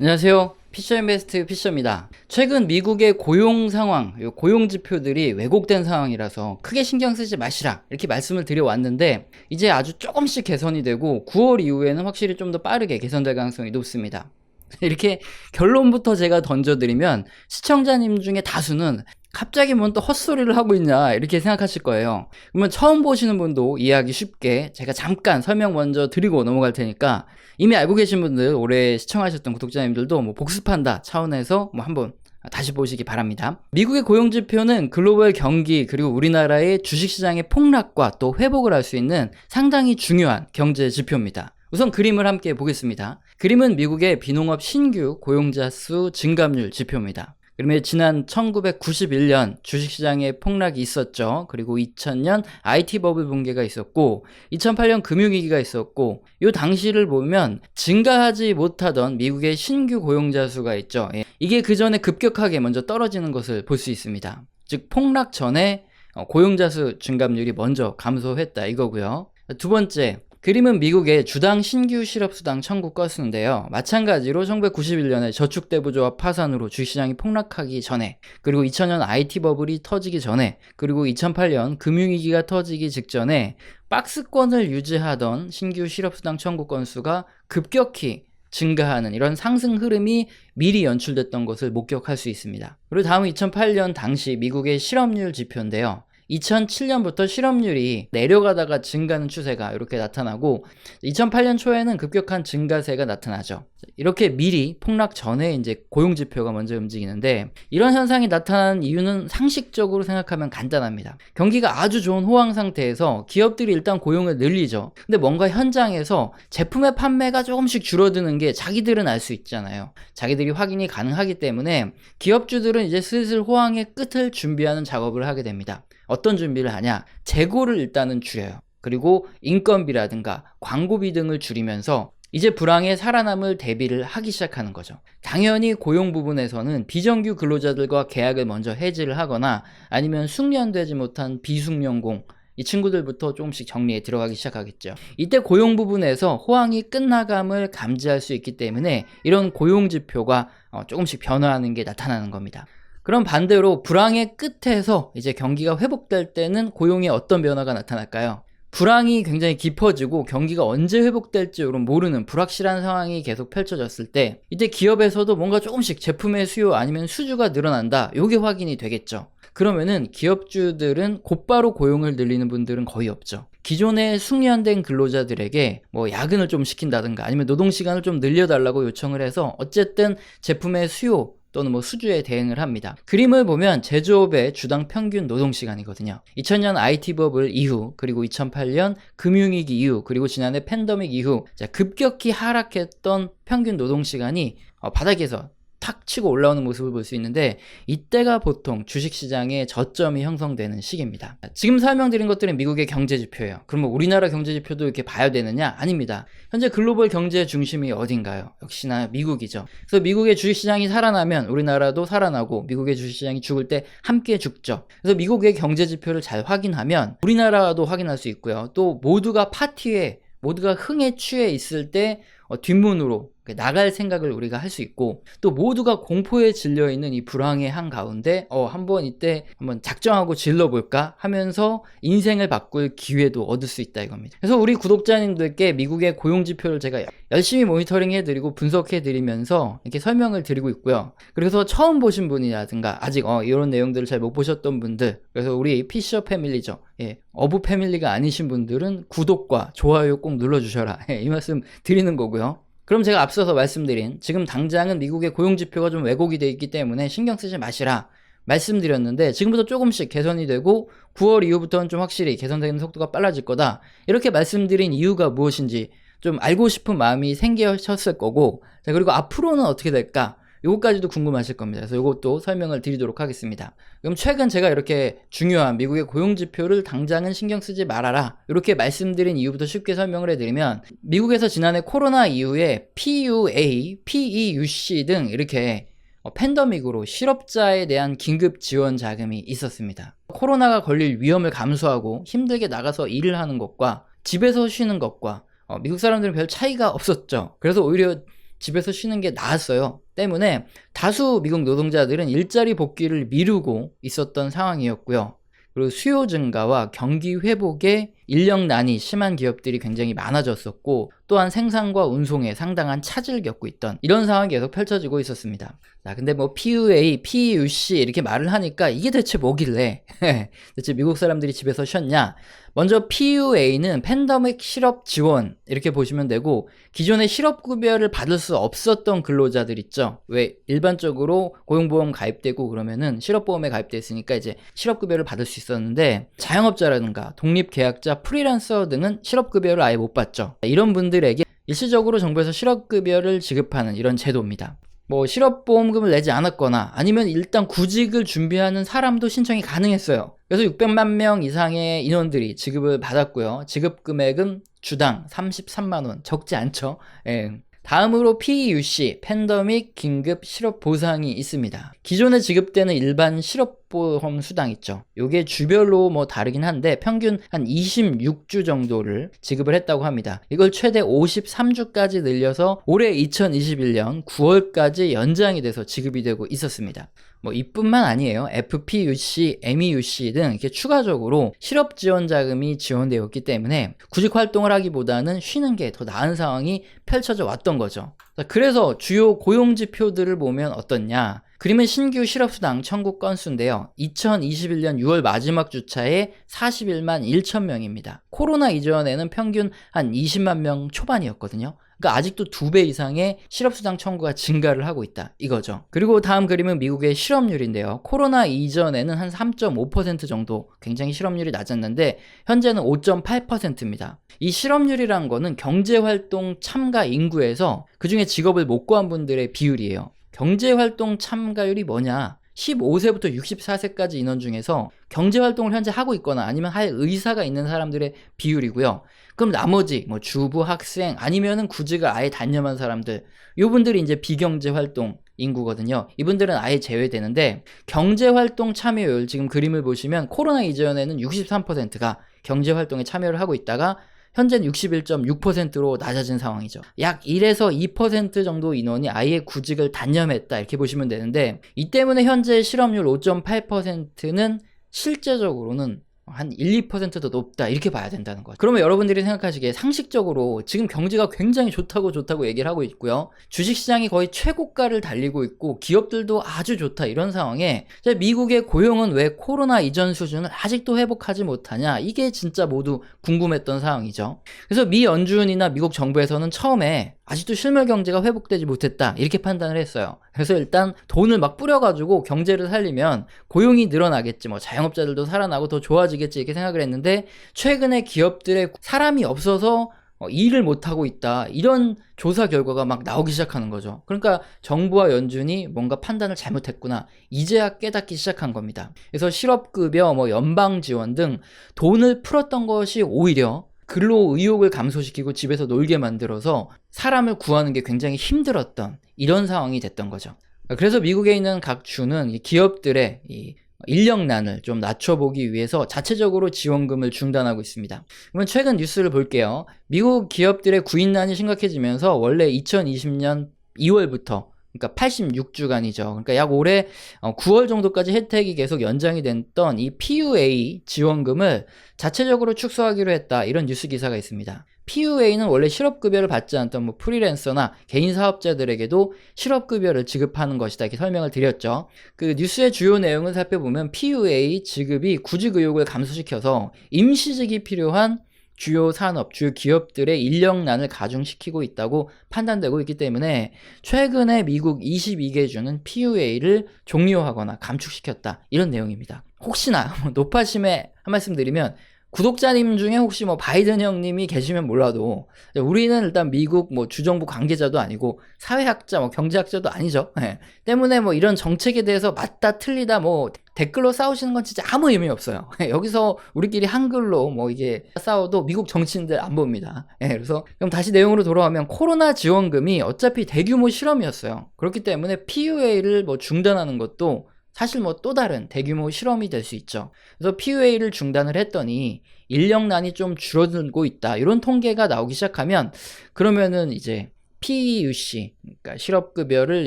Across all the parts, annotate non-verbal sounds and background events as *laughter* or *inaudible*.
안녕하세요. 피셔인베스트 피셔입니다. 최근 미국의 고용 상황, 요 고용 지표들이 왜곡된 상황이라서 크게 신경 쓰지 마시라 이렇게 말씀을 드려왔는데 이제 아주 조금씩 개선이 되고 9월 이후에는 확실히 좀 더 빠르게 개선될 가능성이 높습니다. *laughs* 이렇게 결론부터 제가 던져드리면 시청자님 중에 다수는 갑자기 뭔 또 헛소리를 하고 있냐 이렇게 생각하실 거예요. 그러면 처음 보시는 분도 이해하기 쉽게 제가 잠깐 설명 먼저 드리고 넘어갈 테니까 이미 알고 계신 분들 오래 시청하셨던 구독자님들도 뭐 복습한다 차원에서 뭐 한번 다시 보시기 바랍니다. 미국의 고용 지표는 글로벌 경기 그리고 우리나라의 주식시장의 폭락과 또 회복을 할 수 있는 상당히 중요한 경제 지표입니다. 우선 그림을 함께 보겠습니다. 그림은 미국의 비농업 신규 고용자 수 증감률 지표입니다. 그러면 지난 1991년 주식시장에 폭락이 있었죠. 그리고 2000년 IT 버블 붕괴가 있었고 2008년 금융위기가 있었고 이 당시를 보면 증가하지 못하던 미국의 신규 고용자 수가 있죠. 예. 이게 그 전에 급격하게 먼저 떨어지는 것을 볼 수 있습니다. 즉 폭락 전에 어, 고용자 수 증감률이 먼저 감소했다 이거고요. 두 번째, 그림은 미국의 주당 신규 실업수당 청구 건수인데요. 마찬가지로 1991년에 저축대부조합 파산으로 주식시장이 폭락하기 전에, 그리고 2000년 IT 버블이 터지기 전에, 그리고 2008년 금융위기가 터지기 직전에 박스권을 유지하던 신규 실업수당 청구 건수가 급격히 증가하는 이런 상승 흐름이 미리 연출됐던 것을 목격할 수 있습니다. 그리고 다음은 2008년 당시 미국의 실업률 지표인데요. 2007년부터 실업률이 내려가다가 증가하는 추세가 이렇게 나타나고 2008년 초에는 급격한 증가세가 나타나죠. 이렇게 미리 폭락 전에 이제 고용 지표가 먼저 움직이는데 이런 현상이 나타나는 이유는 상식적으로 생각하면 간단합니다. 경기가 아주 좋은 호황 상태에서 기업들이 일단 고용을 늘리죠. 근데 뭔가 현장에서 제품의 판매가 조금씩 줄어드는 게 자기들은 알 수 있잖아요. 자기들이 확인이 가능하기 때문에 기업주들은 이제 슬슬 호황의 끝을 준비하는 작업을 하게 됩니다. 어떤 준비를 하냐? 재고를 일단은 줄여요. 그리고 인건비라든가 광고비 등을 줄이면서 이제 불황에 살아남을 대비를 하기 시작하는 거죠. 당연히 고용 부분에서는 비정규 근로자들과 계약을 먼저 해지를 하거나 아니면 숙련되지 못한 비숙련공 이 친구들부터 조금씩 정리에 들어가기 시작하겠죠. 이때 고용 부분에서 호황이 끝나감을 감지할 수 있기 때문에 이런 고용 지표가 어, 조금씩 변화하는 게 나타나는 겁니다. 그럼 반대로 불황의 끝에서 이제 경기가 회복될 때는 고용에 어떤 변화가 나타날까요? 불황이 굉장히 깊어지고 경기가 언제 회복될지 모르는 불확실한 상황이 계속 펼쳐졌을 때 이때 기업에서도 뭔가 조금씩 제품의 수요 아니면 수주가 늘어난다. 요게 확인이 되겠죠. 그러면은 기업주들은 곧바로 고용을 늘리는 분들은 거의 없죠. 기존에 숙련된 근로자들에게 뭐 야근을 좀 시킨다든가 아니면 노동 시간을 좀 늘려달라고 요청을 해서 어쨌든 제품의 수요 또는 뭐 수주에 대응을 합니다. 그림을 보면 제조업의 주당 평균 노동 시간이거든요. 2000년 IT 버블 이후 그리고 2008년 금융위기 이후 그리고 지난해 팬더믹 이후 급격히 하락했던 평균 노동 시간이 어, 바닥에서 탁 치고 올라오는 모습을 볼 수 있는데 이때가 보통 주식시장의 저점이 형성되는 시기입니다. 지금 설명드린 것들은 미국의 경제 지표예요. 그러면 우리나라 경제 지표도 이렇게 봐야 되느냐? 아닙니다. 현재 글로벌 경제 중심이 어딘가요? 역시나 미국이죠. 그래서 미국의 주식시장이 살아나면 우리나라도 살아나고 미국의 주식시장이 죽을 때 함께 죽죠. 그래서 미국의 경제 지표를 잘 확인하면 우리나라도 확인할 수 있고요. 또 모두가 파티에 모두가 흥에 취해 있을 때 어, 뒷문으로 나갈 생각을 우리가 할 수 있고 또 모두가 공포에 질려 있는 이 불황의 한 가운데 어 한번 이때 한번 작정하고 질러 볼까 하면서 인생을 바꿀 기회도 얻을 수 있다 이겁니다. 그래서 우리 구독자님들께 미국의 고용 지표를 제가 열심히 모니터링 해 드리고 분석해 드리면서 이렇게 설명을 드리고 있고요. 그래서 처음 보신 분이라든가 아직 어 이런 내용들을 잘 못 보셨던 분들 그래서 우리 피셔 패밀리죠. 예, 어부 패밀리가 아니신 분들은 구독과 좋아요 꼭 눌러주셔라. *laughs* 예, 이 말씀 드리는 거고요. 그럼 제가 앞서서 말씀드린 지금 당장은 미국의 고용지표가 좀 왜곡이 돼 있기 때문에 신경 쓰지 마시라 말씀드렸는데 지금부터 조금씩 개선이 되고 9월 이후부터는 좀 확실히 개선되는 속도가 빨라질 거다. 이렇게 말씀드린 이유가 무엇인지 좀 알고 싶은 마음이 생기셨을 거고 자 그리고 앞으로는 어떻게 될까 요것까지도 궁금하실 겁니다. 그래서 요것도 설명을 드리도록 하겠습니다. 그럼 최근 제가 이렇게 중요한 미국의 고용 지표를 당장은 신경 쓰지 말아라. 이렇게 말씀드린 이유부터 쉽게 설명을 해드리면 미국에서 지난해 코로나 이후에 PUA, PEUC 등 이렇게 어, 팬더믹으로 실업자에 대한 긴급 지원 자금이 있었습니다. 코로나가 걸릴 위험을 감수하고 힘들게 나가서 일을 하는 것과 집에서 쉬는 것과 어, 미국 사람들은 별 차이가 없었죠. 그래서 오히려 집에서 쉬는 게 나았어요. 때문에 다수 미국 노동자들은 일자리 복귀를 미루고 있었던 상황이었고요. 그리고 수요 증가와 경기 회복에 인력난이 심한 기업들이 굉장히 많아졌었고 또한 생산과 운송에 상당한 차질을 겪고 있던 이런 상황이 계속 펼쳐지고 있었습니다. 자, 근데 뭐 PUA, PUC 이렇게 말을 하니까 이게 대체 뭐길래 *laughs* 대체 미국 사람들이 집에서 쉬었냐? 먼저 PUA는 팬데믹 실업 지원 이렇게 보시면 되고 기존에 실업 급여를 받을 수 없었던 근로자들 있죠. 왜 일반적으로 고용보험 가입되고 그러면은 실업보험에 가입돼 있으니까 이제 실업급여를 받을 수 있었는데 자영업자라든가 독립계약자, 프리랜서 등은 실업급여를 아예 못 받죠. 이런 분들에게 일시적으로 정부에서 실업급여를 지급하는 이런 제도입니다. 뭐 실업보험금을 내지 않았거나 아니면 일단 구직을 준비하는 사람도 신청이 가능했어요. 그래서 600만 명 이상의 인원들이 지급을 받았고요. 지급 금액은 주당 33만 원 적지 않죠. 예. 다음으로 PUC, 팬더믹 긴급 실업 보상이 있습니다. 기존에 지급되는 일반 실업 보험 수당 있죠. 요게 주별로 뭐 다르긴 한데 평균 한 26주 정도를 지급을 했다고 합니다. 이걸 최대 53주까지 늘려서 올해 2021년 9월까지 연장이 돼서 지급이 되고 있었습니다. 뭐 이뿐만 아니에요. FPUC, MEUC 등 이렇게 추가적으로 실업 지원 자금이 지원되었기 때문에 구직 활동을 하기보다는 쉬는 게 더 나은 상황이 펼쳐져 왔던 거죠. 그래서 주요 고용 지표들을 보면 어떻냐? 그림은 신규 실업수당 청구 건수인데요. 2021년 6월 마지막 주차에 41만 1천 명입니다. 코로나 이전에는 평균 한 20만 명 초반이었거든요. 그러니까 아직도 두 배 이상의 실업수당 청구가 증가를 하고 있다. 이거죠. 그리고 다음 그림은 미국의 실업률인데요. 코로나 이전에는 한 3.5% 정도 굉장히 실업률이 낮았는데 현재는 5.8%입니다. 이 실업률이란 거는 경제활동 참가 인구에서 그중에 직업을 못 구한 분들의 비율이에요. 경제활동 참가율이 뭐냐? 15세부터 64세까지 인원 중에서 경제활동을 현재 하고 있거나 아니면 할 의사가 있는 사람들의 비율이고요. 그럼 나머지 뭐 주부, 학생 아니면은 구직을 아예 단념한 사람들 요분들이 이제 비경제 활동 인구거든요. 이분들은 아예 제외되는데 경제 활동 참여율 지금 그림을 보시면 코로나 이전에는 63%가 경제 활동에 참여를 하고 있다가 현재는 61.6%로 낮아진 상황이죠. 약 1에서 2% 정도 인원이 아예 구직을 단념했다 이렇게 보시면 되는데 이 때문에 현재 실업률 5.8%는 실제적으로는 한 1, 2%더 높다 이렇게 봐야 된다는 거죠. 그러면 여러분들이 생각하시기에 상식적으로 지금 경제가 굉장히 좋다고 좋다고 얘기를 하고 있고요. 주식시장이 거의 최고가를 달리고 있고 기업들도 아주 좋다 이런 상황에 미국의 고용은 왜 코로나 이전 수준을 아직도 회복하지 못하냐 이게 진짜 모두 궁금했던 상황이죠. 그래서 미 연준이나 미국 정부에서는 처음에 아직도 실물 경제가 회복되지 못했다 이렇게 판단을 했어요. 그래서 일단 돈을 막 뿌려가지고 경제를 살리면 고용이 늘어나겠지, 뭐 자영업자들도 살아나고 더 좋아지겠지 이렇게 생각을 했는데 최근에 기업들의 사람이 없어서 어, 일을 못하고 있다. 이런 조사 결과가 막 나오기 시작하는 거죠. 그러니까 정부와 연준이 뭔가 판단을 잘못했구나. 이제야 깨닫기 시작한 겁니다. 그래서 실업급여, 뭐 연방지원 등 돈을 풀었던 것이 오히려 근로 의욕을 감소시키고 집에서 놀게 만들어서 사람을 구하는 게 굉장히 힘들었던 이런 상황이 됐던 거죠. 그래서 미국에 있는 각 주는 기업들의 이 인력난을 좀 낮춰보기 위해서 자체적으로 지원금을 중단하고 있습니다. 그러면 최근 뉴스를 볼게요. 미국 기업들의 구인난이 심각해지면서 원래 2020년 2월부터 그러니까 86주간이죠. 그러니까 약 올해 9월 어, 정도까지 혜택이 계속 연장이 됐던 이 PUA 지원금을 자체적으로 축소하기로 했다. 이런 뉴스 기사가 있습니다. PUA는 원래 실업급여를 받지 않던 뭐 프리랜서나 개인 사업자들에게도 실업급여를 지급하는 것이다. 이렇게 설명을 드렸죠. 그 뉴스의 주요 내용을 살펴보면 PUA 지급이 구직 의욕을 감소시켜서 임시직이 필요한 주요 산업, 주요 기업들의 인력난을 가중시키고 있다고 판단되고 있기 때문에 최근에 미국 22개 주는 PUA를 종료하거나 감축시켰다. 이런 내용입니다. 혹시나 *laughs* 높아심에 한 말씀 드리면 구독자님 중에 혹시 뭐 바이든 형님이 계시면 몰라도 우리는 일단 미국 뭐 주정부 관계자도 아니고 사회학자 뭐 경제학자도 아니죠. 네. 때문에 뭐 이런 정책에 대해서 맞다 틀리다 뭐 댓글로 싸우시는 건 진짜 아무 의미 없어요. 여기서 우리끼리 한글로 뭐 이게 싸워도 미국 정치인들 안 봅니다. 네. 그래서 그럼 다시 내용으로 돌아오면 코로나 지원금이 어차피 대규모 실험이었어요. 그렇기 때문에 PUA를 뭐 중단하는 것도 사실 뭐 또 다른 대규모 실험이 될 수 있죠. 그래서 PUA를 중단을 했더니 인력난이 좀 줄어들고 있다. 이런 통계가 나오기 시작하면 그러면은 이제 PUC, 그러니까 실업급여를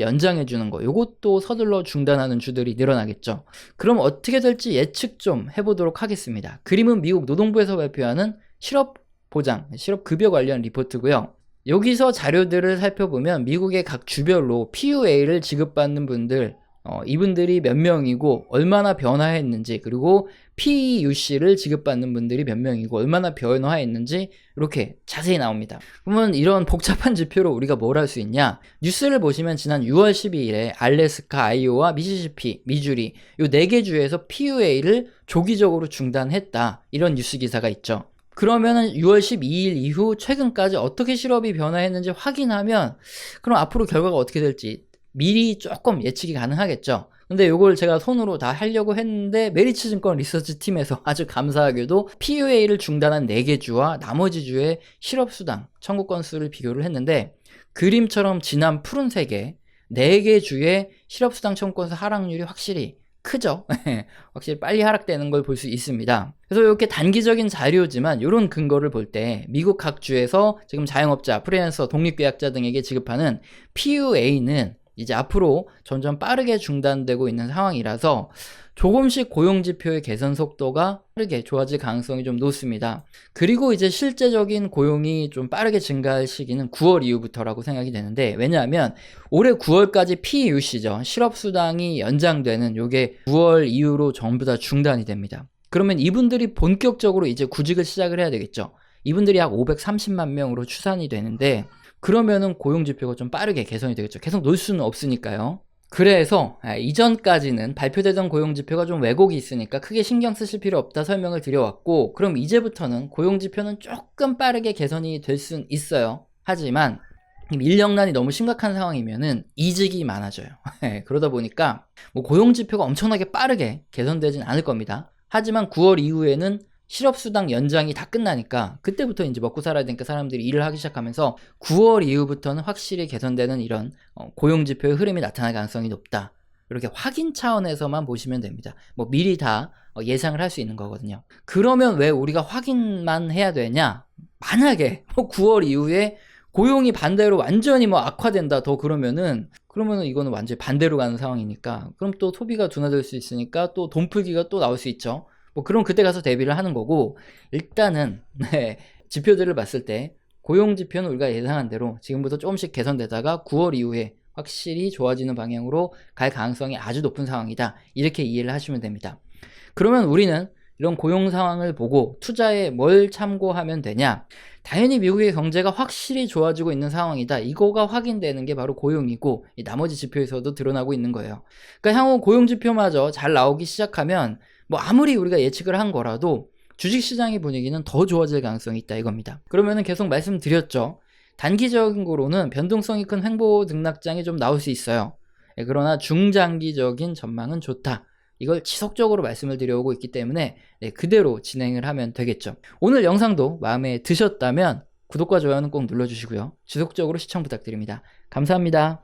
연장해주는 거, 요것도 서둘러 중단하는 주들이 늘어나겠죠. 그럼 어떻게 될지 예측 좀 해보도록 하겠습니다. 그림은 미국 노동부에서 발표하는 실업보장, 실업급여 관련 리포트고요. 여기서 자료들을 살펴보면 미국의 각 주별로 PUA를 지급받는 분들, 어, 이분들이 몇 명이고 얼마나 변화했는지 그리고 PUC를 지급받는 분들이 몇 명이고 얼마나 변화했는지 이렇게 자세히 나옵니다. 그러면 이런 복잡한 지표로 우리가 뭘 할 수 있냐? 뉴스를 보시면 지난 6월 12일에 알래스카, 아이오와 미시시피, 미주리 요네개 주에서 PUA를 조기적으로 중단했다. 이런 뉴스 기사가 있죠. 그러면은 6월 12일 이후 최근까지 어떻게 실업이 변화했는지 확인하면 그럼 앞으로 결과가 어떻게 될지 미리 조금 예측이 가능하겠죠. 근데 이걸 제가 손으로 다 하려고 했는데 메리츠 증권 리서치 팀에서 *laughs* 아주 감사하게도 PUA를 중단한 4개 주와 나머지 주의 실업수당 청구 건수를 비교를 했는데 그림처럼 진한 푸른색에 4개 주의 실업수당 청구 건수 하락률이 확실히 크죠. *laughs* 확실히 빨리 하락되는 걸 볼 수 있습니다. 그래서 이렇게 단기적인 자료지만 이런 근거를 볼 때 미국 각 주에서 지금 자영업자, 프리랜서, 독립계약자 등에게 지급하는 PUA는 이제 앞으로 점점 빠르게 중단되고 있는 상황이라서 조금씩 고용 지표의 개선 속도가 빠르게 좋아질 가능성이 좀 높습니다. 그리고 이제 실제적인 고용이 좀 빠르게 증가할 시기는 9월 이후부터라고 생각이 되는데 왜냐하면 올해 9월까지 PUC죠. 실업수당이 연장되는 요게 9월 이후로 전부 다 중단이 됩니다. 그러면 이분들이 본격적으로 이제 구직을 시작을 해야 되겠죠. 이분들이 약 530만 명으로 추산이 되는데 그러면은 고용 지표가 좀 빠르게 개선이 되겠죠. 계속 놀 수는 없으니까요. 그래서 아, 이전까지는 발표되던 고용 지표가 좀 왜곡이 있으니까 크게 신경 쓰실 필요 없다 설명을 드려왔고 그럼 이제부터는 고용 지표는 조금 빠르게 개선이 될 수는 있어요. 하지만 인력난이 너무 심각한 상황이면은 이직이 많아져요. *laughs* 그러다 보니까 뭐 고용 지표가 엄청나게 빠르게 개선되진 않을 겁니다. 하지만 9월 이후에는 실업수당 연장이 다 끝나니까 그때부터 이제 먹고 살아야 되니까 사람들이 일을 하기 시작하면서 9월 이후부터는 확실히 개선되는 이런 어, 고용지표의 흐름이 나타날 가능성이 높다. 이렇게 확인 차원에서만 보시면 됩니다. 뭐 미리 다 어, 예상을 할 수 있는 거거든요. 그러면 왜 우리가 확인만 해야 되냐? 만약에 뭐 9월 이후에 고용이 반대로 완전히 뭐 악화된다 더 그러면은 그러면은 이거는 완전히 반대로 가는 상황이니까 그럼 또 소비가 둔화될 수 있으니까 또 돈 풀기가 또 나올 수 있죠. 뭐 그럼 그때 가서 대비를 하는 거고 일단은 *laughs* 네, 지표들을 봤을 때 고용 지표는 우리가 예상한 대로 지금부터 조금씩 개선되다가 9월 이후에 확실히 좋아지는 방향으로 갈 가능성이 아주 높은 상황이다. 이렇게 이해를 하시면 됩니다. 그러면 우리는 이런 고용 상황을 보고 투자에 뭘 참고하면 되냐? 당연히 미국의 경제가 확실히 좋아지고 있는 상황이다. 이거가 확인되는 게 바로 고용이고 나머지 지표에서도 드러나고 있는 거예요. 그러니까 향후 고용 지표마저 잘 나오기 시작하면 뭐 아무리 우리가 예측을 한 거라도 주식시장의 분위기는 더 좋아질 가능성이 있다 이겁니다. 그러면은 계속 말씀드렸죠. 단기적인 거로는 변동성이 큰 횡보 등락장이 좀 나올 수 있어요. 예, 그러나 중장기적인 전망은 좋다. 이걸 지속적으로 말씀을 드려오고 있기 때문에 네, 그대로 진행을 하면 되겠죠. 오늘 영상도 마음에 드셨다면 구독과 좋아요는 꼭 눌러주시고요. 지속적으로 시청 부탁드립니다. 감사합니다.